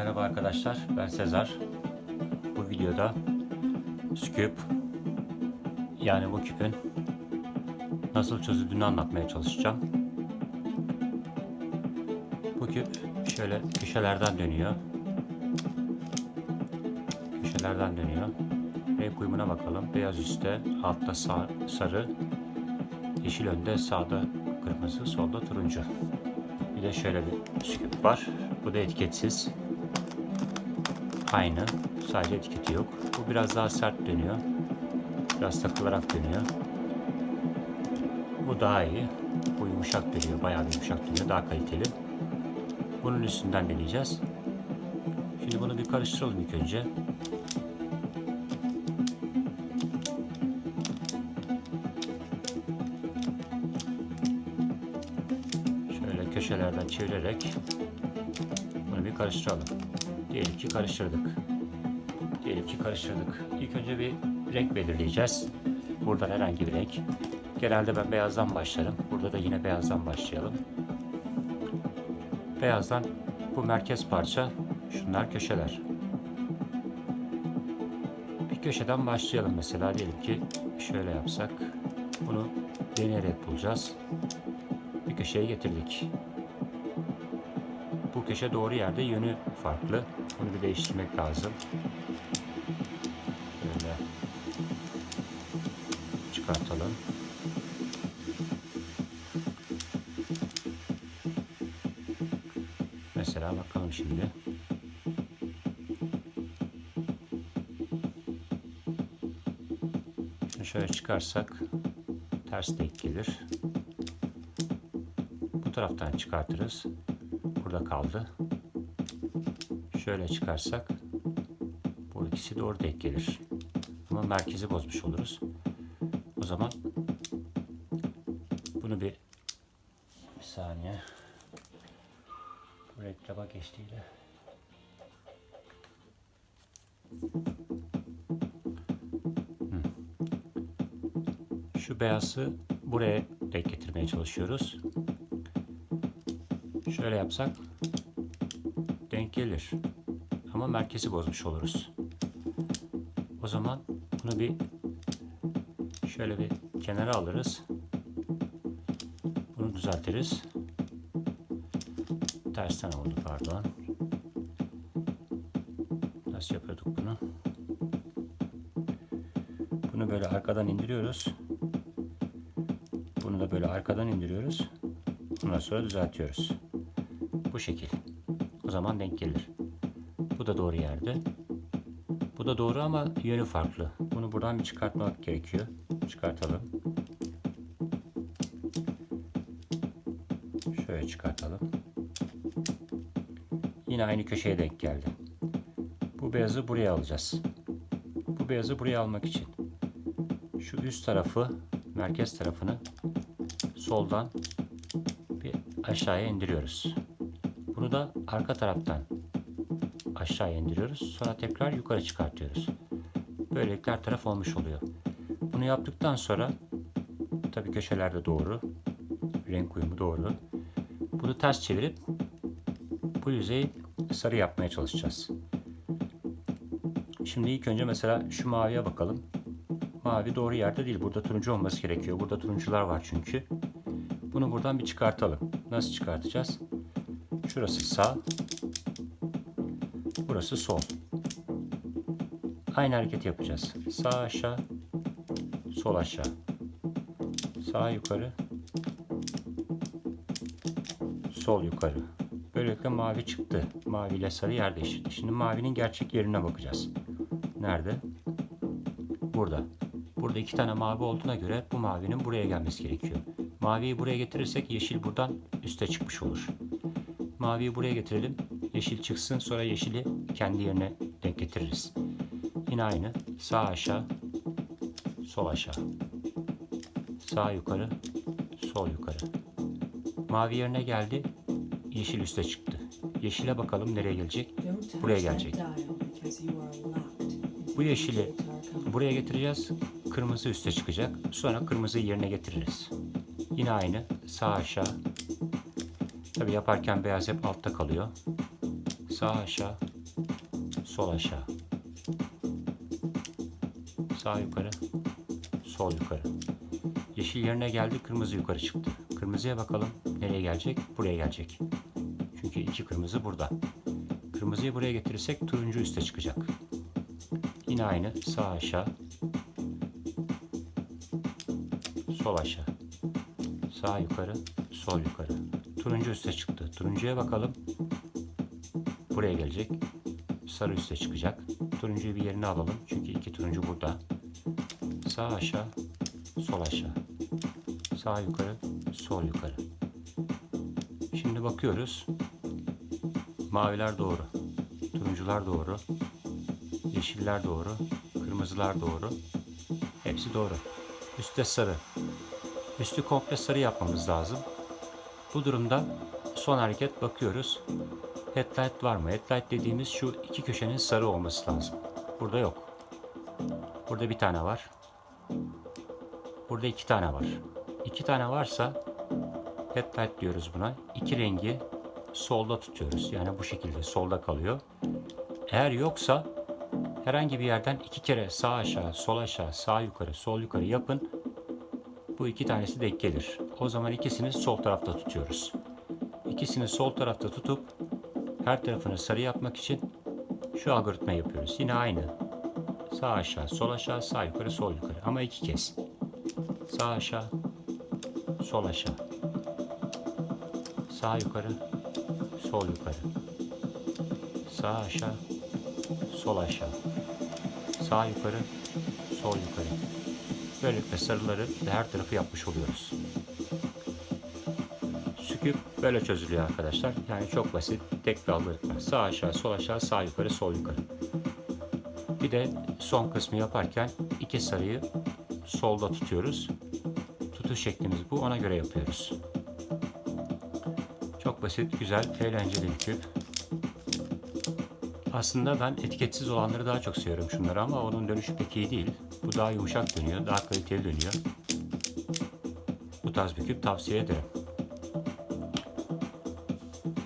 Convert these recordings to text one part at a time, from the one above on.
Merhaba arkadaşlar, ben Sezar. Bu videoda Scoop yani bu küpün nasıl çözüldüğünü anlatmaya çalışacağım. Bu küp şöyle köşelerden dönüyor. Köşelerden dönüyor. Renk uyumuna bakalım. Beyaz üstte, altta sağ, sarı, yeşil önde, sağda kırmızı, solda turuncu. Bir de şöyle bir Scoop var. Bu da etiketsiz. Aynı. Sadece etiketi yok. Bu biraz daha sert dönüyor. Biraz takılarak dönüyor. Bu daha iyi. Bu yumuşak dönüyor. Bayağı bir yumuşak dönüyor. Daha kaliteli. Bunun üstünden deneyeceğiz. Şimdi bunu bir karıştıralım ilk önce. Şöyle köşelerden çevirerek bunu bir karıştıralım. Diyelim ki karıştırdık. Diyelim ki karıştırdık. İlk önce bir renk belirleyeceğiz. Buradan herhangi bir renk. Genelde ben beyazdan başlarım. Burada da yine beyazdan başlayalım. Beyazdan bu merkez parça, şunlar köşeler. Bir köşeden başlayalım mesela. Diyelim ki şöyle yapsak. Bunu deneyerek bulacağız. Bir köşeye getirdik. Bu köşe doğru yerde yönü farklı. Bunu bir değiştirmek lazım. Böyle çıkartalım. Mesela bakalım şimdi. Şöyle çıkarsak ters denk gelir. Bu taraftan çıkartırız. Burada kaldı. Şöyle çıkarsak bu ikisi doğru denk gelir. Ama merkezi bozmuş oluruz. O zaman bunu bir bir saniye bu reklama geçtiğiyle Hı. şu beyazı buraya denk getirmeye çalışıyoruz. Şöyle yapsak denk gelir. Ama merkezi bozmuş oluruz. O zaman bunu bir şöyle bir kenara alırız. Bunu düzeltiriz. Tersten oldu pardon. Nasıl yapıyorduk bunu? Bunu böyle arkadan indiriyoruz. Bunu da böyle arkadan indiriyoruz. Ondan sonra düzeltiyoruz. Bu şekil. O zaman denk gelir. Bu da doğru yerde. Bu da doğru ama yönü farklı. Bunu buradan bir çıkartmak gerekiyor. Çıkartalım. Şöyle çıkartalım. Yine aynı köşeye denk geldi. Bu beyazı buraya alacağız. Bu beyazı buraya almak için şu üst tarafı, merkez tarafını soldan bir aşağıya indiriyoruz. Da arka taraftan aşağıya indiriyoruz. Sonra tekrar yukarı çıkartıyoruz. Böylelikle her taraf olmuş oluyor. Bunu yaptıktan sonra tabii köşelerde doğru. Renk uyumu doğru. Bunu ters çevirip bu yüzeyi sarı yapmaya çalışacağız. Şimdi ilk önce mesela şu maviye bakalım. Mavi doğru yerde değil. Burada turuncu olması gerekiyor. Burada turuncular var çünkü. Bunu buradan bir çıkartalım. Nasıl çıkartacağız? Şurası sağ. Burası sol. Aynı hareket yapacağız. Sağ aşağı, sol aşağı. Sağ yukarı, sol yukarı. Böylelikle mavi çıktı. Mavi ile sarı yer değiştirdi. Şimdi mavinin gerçek yerine bakacağız. Nerede? Burada. Burada iki tane mavi olduğuna göre bu mavinin buraya gelmesi gerekiyor. Maviyi buraya getirirsek yeşil buradan üste çıkmış olur. Maviyi buraya getirelim. Yeşil çıksın sonra yeşili kendi yerine denk getiririz. Yine aynı. Sağ aşağı, sol aşağı. Sağ yukarı, sol yukarı. Mavi yerine geldi. Yeşil üste çıktı. Yeşile bakalım nereye gelecek? Buraya gelecek. Bu yeşili buraya getireceğiz. Kırmızı üste çıkacak. Sonra kırmızıyı yerine getiririz. Yine aynı. Sağ aşağı. Tabi yaparken beyaz hep altta kalıyor. Sağ aşağı, sol aşağı. Sağ yukarı, sol yukarı. Yeşil yerine geldi, kırmızı yukarı çıktı. Kırmızıya bakalım nereye gelecek? Buraya gelecek. Çünkü iki kırmızı burada. Kırmızıyı buraya getirirsek turuncu üste çıkacak. Yine aynı sağ aşağı, sol aşağı. Sağ yukarı, sol yukarı. Turuncu üste çıktı. Turuncuya bakalım. Buraya gelecek. Sarı üste çıkacak. Turuncuyu bir yerine alalım. Çünkü iki turuncu burada. Sağ aşağı, sol aşağı. Sağ yukarı, sol yukarı. Şimdi bakıyoruz. Maviler doğru. Turuncular doğru. Yeşiller doğru. Kırmızılar doğru. Hepsi doğru. Üstte sarı. Üstü komple sarı yapmamız lazım. Bu durumda son hareket bakıyoruz. Headlight var mı? Headlight dediğimiz şu iki köşenin sarı olması lazım. Burada yok. Burada bir tane var. Burada iki tane var. İki tane varsa headlight diyoruz buna. İki rengi solda tutuyoruz. Yani bu şekilde solda kalıyor. Eğer yoksa herhangi bir yerden iki kere sağ aşağı, sol aşağı, sağ yukarı, sol yukarı yapın. Bu iki tanesi denk gelir. O zaman ikisini sol tarafta tutuyoruz. İkisini sol tarafta tutup her tarafını sarı yapmak için şu algoritma yapıyoruz. Yine aynı. Sağ aşağı, sol aşağı, sağ yukarı, sol yukarı. Ama iki kez. Sağ aşağı, sol aşağı. Sağ yukarı, sol yukarı. Sağ aşağı, sol aşağı. Sağ yukarı, sol yukarı. Böylelikle sarıları her tarafı yapmış oluyoruz. Süküp böyle çözülüyor arkadaşlar. Yani çok basit. Tek bir algoritma. Sağ aşağı, sol aşağı, sağ yukarı, sol yukarı. Bir de son kısmı yaparken iki sarıyı solda tutuyoruz. Tutuş şeklimiz bu. Ona göre yapıyoruz. Çok basit, güzel, eğlenceli bir küp. Aslında ben etiketsiz olanları daha çok seviyorum şunları ama onun dönüşü pek iyi değil. Bu daha yumuşak dönüyor, daha kaliteli dönüyor. Bu tarz bir küp tavsiye ederim.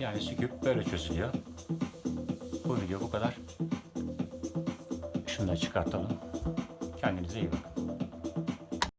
Yani şu küp böyle çözülüyor. Bu video bu kadar. Şunu da çıkartalım. Kendinize iyi bakın.